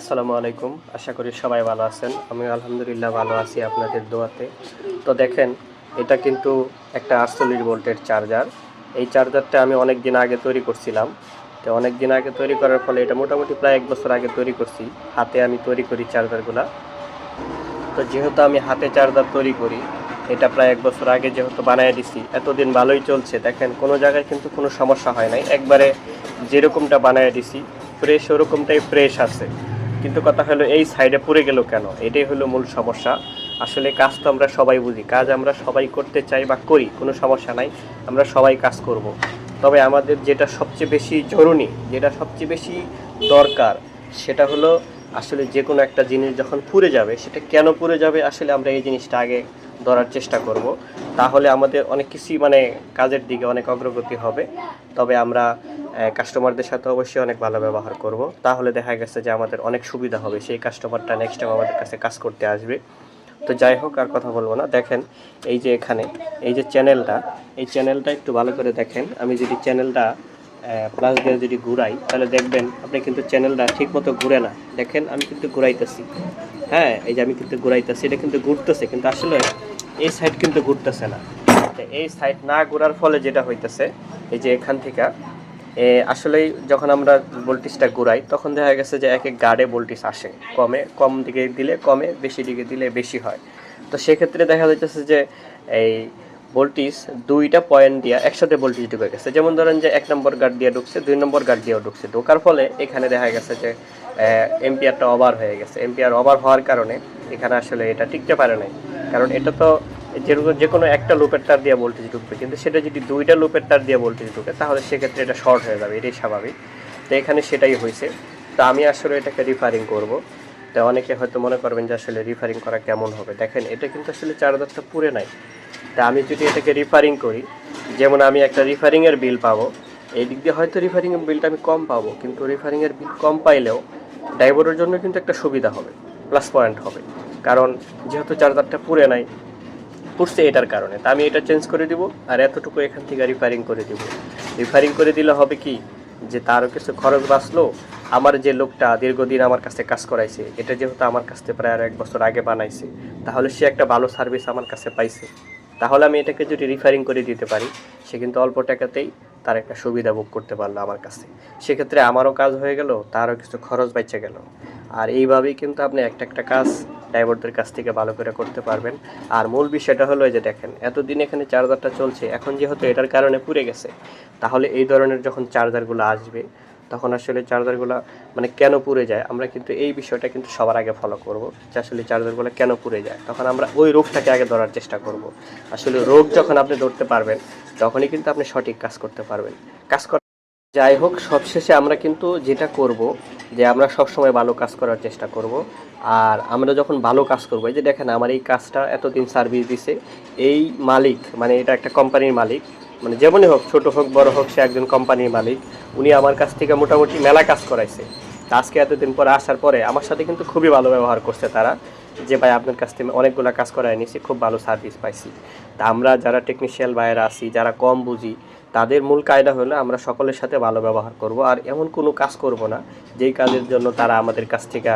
আসসালামু আলাইকুম। আশা করি সবাই ভালো আছেন। আমি আলহামদুলিল্লাহ ভালো আছি আপনাদের দোয়াতে। তো দেখেন, এটা কিন্তু একটা আটচল্লিশ ভোল্টের চার্জার। এই চার্জারটা আমি অনেক দিন আগে তৈরি করছিলাম। তো অনেক দিন আগে তৈরি করার ফলে এটা মোটামুটি প্রায় এক বছর আগে তৈরি করছি। হাতে আমি তৈরি করি চার্জারগুলা। তো যেহেতু আমি হাতে চার্জার তৈরি করি, এটা প্রায় এক বছর আগে যেহেতু বানিয়ে দিছি, এতদিন ভালোই চলছে। দেখেন, কোনো জায়গায় কিন্তু কোনো সমস্যা হয় নাই। একবারে যেরকমটা বানিয়ে দিছি ফ্রেশ ওরকমটাই ফ্রেশ আছে। কিন্তু কথা হলো, এই সাইডে পড়ে গেল কেন? এটাই হলো মূল সমস্যা। আসলে কাজ তো আমরা সবাই বুঝি। কাজ আমরা সবাই করতে চাই বা করি, কোনো সমস্যা নাই। আমরা সবাই কাজ করব। তবে আমাদের যেটা সবচেয়ে বেশি জরুরি, যেটা সবচেয়ে বেশি দরকার, সেটা হলো আসলে যে কোনো একটা জিনিস যখন পুড়ে যাবে, সেটা কেন পুড়ে যাবে? আসলে আমরা এই জিনিসটা আগে ধরার চেষ্টা করব। তাহলে আমাদের অনেক কিছুই মানে কাজের দিকে অনেক অগ্রগতি হবে। তবে আমরা কাস্টমারদের সাথে অবশ্যই অনেক ভালো ব্যবহার করব। তাহলে দেখা গেছে যে আমাদের অনেক সুবিধা হবে। সেই কাস্টমারটা নেক্সট টাইম আমাদের কাছে কাজ করতে আসবে। তো যাই হোক, আর কথা বলব না। দেখেন, এই যে এখানে, এই যে চ্যানেলটা এই চ্যানেলটা একটু ভালো করে দেখেন। আমি যদি চ্যানেলটা প্লাস দিয়ে যদি ঘুরাই, তাহলে দেখবেন আপনি কিন্তু চ্যানেলটা ঠিক মতো ঘুরে না। দেখেন, আমি কিন্তু ঘুরাইতেছি। হ্যাঁ এই যে আমি কিন্তু ঘুরাইতেছি, এটা কিন্তু ঘুরতেছে। কিন্তু আসলে এই সাইড কিন্তু ঘুরতেছে না। এই সাইড না ঘোরার ফলে যেটা হইতেছে, এই যে এখান থেকে আসলেই যখন আমরা ভোল্টেজটা ঘুরাই, তখন দেখা গেছে যে এক এক গার্ডে ভোল্টেজ আসে। কমে, কম দিকে দিলে কমে, বেশি দিকে দিলে বেশি হয়। তো সেক্ষেত্রে দেখা যাইতেছে যে এই ভোল্টেজ দুইটা পয়েন্ট দিয়ে একসাথে ভোল্টেজ ঢুকে গেছে। যেমন ধরেন যে এক নম্বর গার্ড দিয়ে ঢুকছে, দুই নম্বর গার্ড দিয়েও ঢুকছে। ঢোকার ফলে এখানে দেখা গেছে যে এম্পিয়ারটা ওভার হয়ে গেছে। এম্পিয়ার ওভার হওয়ার কারণে এখানে আসলে এটা টিকতে পারে নাই। কারণ এটা তো যেরকম যে কোনো একটা লুপের তার দিয়ে ভোল্টেজ ঢুকবে। কিন্তু সেটা যদি দুইটা লুপের তার দিয়ে ভোল্টেজ ঢুকে, তাহলে সেক্ষেত্রে এটা শর্ট হয়ে যাবে। এটাই স্বাভাবিক। তো এখানে সেটাই হয়েছে। তো আমি আসলে এটাকে রিফারিং করব। তো অনেকে হয়তো মনে করবেন যে আসলে রিফারিং করা কেমন হবে? দেখেন, এটা কিন্তু আসলে চার্জারটা পুরে নাই। তা আমি যদি এটাকে রিফারিং করি, যেমন আমি একটা রিফারিংয়ের বিল পাবো, এই দিক দিয়ে হয়তো রিফারিংয়ের বিলটা আমি কম পাবো, কিন্তু রিফারিংয়ের বিল কম পাইলেও ড্রাইভারের জন্য কিন্তু একটা সুবিধা হবে প্লাস পয়েন্ট হবে। কারণ যেহেতু চার্জারটা পুরে নাই, পুড়ছে এটার কারণে। তা আমি এটা চেঞ্জ করে দিব আর এতটুকু এখান থেকে রিফারিং করে দিব। রিফারিং করে দিলে হবে কি? যে তারও কিছু খরচ বাঁচলো, আমার যে লোকটা দীর্ঘদিন আমার কাছে কাজ করাইছে, এটা যেহেতু আমার কাছ প্রায় আর এক বছর আগে বানাইছে, তাহলে সে একটা ভালো সার্ভিস আমার কাছে পাইছে। তাহলে আমি এটাকে যদি রিফারিং করে দিতে পারি, সে কিন্তু অল্প টাকাতেই তার একটা সুবিধা ভোগ করতে পারল আমার কাছে। সেক্ষেত্রে আমারও কাজ হয়ে গেল, তারও কিছু খরচ বেঁচে গেল। আর এইভাবেই কিন্তু আপনি একটা একটা কাজ ড্রাইভারদের কাছ থেকে ভালো করে করতে পারবেন। আর মূল বিষয়টা হলো যে দেখেন, এতদিন এখানে চার্জারটা চলছে, এখন যেহেতু এটার কারণে পুড়ে গেছে, তাহলে এই ধরনের যখন চার্জারগুলো আসবে তখন আসলে চার্জারগুলো মানে কেন পুড়ে যায়? আমরা কিন্তু এই বিষয়টা কিন্তু সবার আগে ফলো করব যে আসলে চার্জারগুলো কেন পুড়ে যায়। তখন আমরা ওই রোগটাকে আগে ধরার চেষ্টা করব। আসলে রোগ যখন আপনি ধরতে পারবেন, তখনই কিন্তু আপনি সঠিক কাজ করতে পারবেন। কাজ কর যাই হোক, সবশেষে আমরা কিন্তু যেটা করব যে আমরা সব সময় ভালো কাজ করার চেষ্টা করব। আর আমরা যখন ভালো কাজ করব, এই যে দেখেন আমার এই কাজটা এতদিন সার্ভিস দিছে। এই মালিক মানে এটা একটা কোম্পানির মালিক মানে যেমনই হোক, ছোট হোক, বড় হোক, সে একজন কোম্পানির মালিক। উনি আমার কাছ থেকে মোটামুটি মেলা কাজ করাইছে। আজকে এতদিন পরে আসার পরে আমার সাথে কিন্তু খুবই ভালো ব্যবহার করছে তারা, যে ভাই আপনার কাছ থেকে অনেকগুলো কাজ করায় নিয়েছি খুব ভালো সার্ভিস পাইছি। তা আমরা যারা টেকনিশিয়াল ভাইয়েরা আছি, যারা কম বুঝি তাদের মূল কায়দা হলো আমরা সকলের সাথে ভালো ব্যবহার করব, আর এমন কোনো কাজ করব না যেই কাজের জন্য তারা আমাদের কাছ থেকে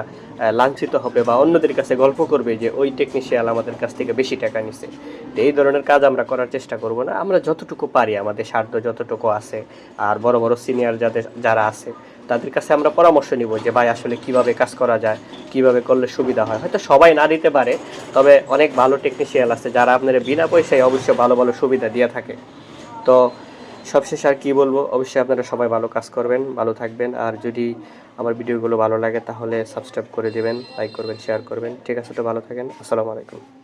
লাঞ্ছিত হবে বা অন্যদের কাছে গল্প করবে যে ওই টেকনিশিয়াল আমাদের কাছ থেকে বেশি টাকা নিছে। তো এই ধরনের কাজ আমরা করার চেষ্টা করব না। আমরা যতটুকু পারি আমাদের সাধ্য যতটুকু আছে, আর বড় বড় সিনিয়র যাদের, যারা আছে, তাদের কাছে আমরা পরামর্শ নিব যে ভাই আসলে কীভাবে কাজ করা যায়, কীভাবে করলে সুবিধা হয়। হয়তো সবাই না দিতে পারে, তবে অনেক ভালো টেকনিশিয়াল আছে যারা আপনারা বিনা পয়সায় অবশ্যই ভালো ভালো সুবিধা দিয়ে থাকে। তো সবশেষ আর কি বলব? অবশ্যই আপনারা সবাই ভালো কাজ করবেন, ভালো থাকবেন। আর যদি আমার ভিডিওগুলো ভালো লাগে তাহলে সাবস্ক্রাইব করে দেবেন লাইক করবেন শেয়ার করবেন। ঠিক আছে তো, ভালো থাকেন। আসসালামু আলাইকুম।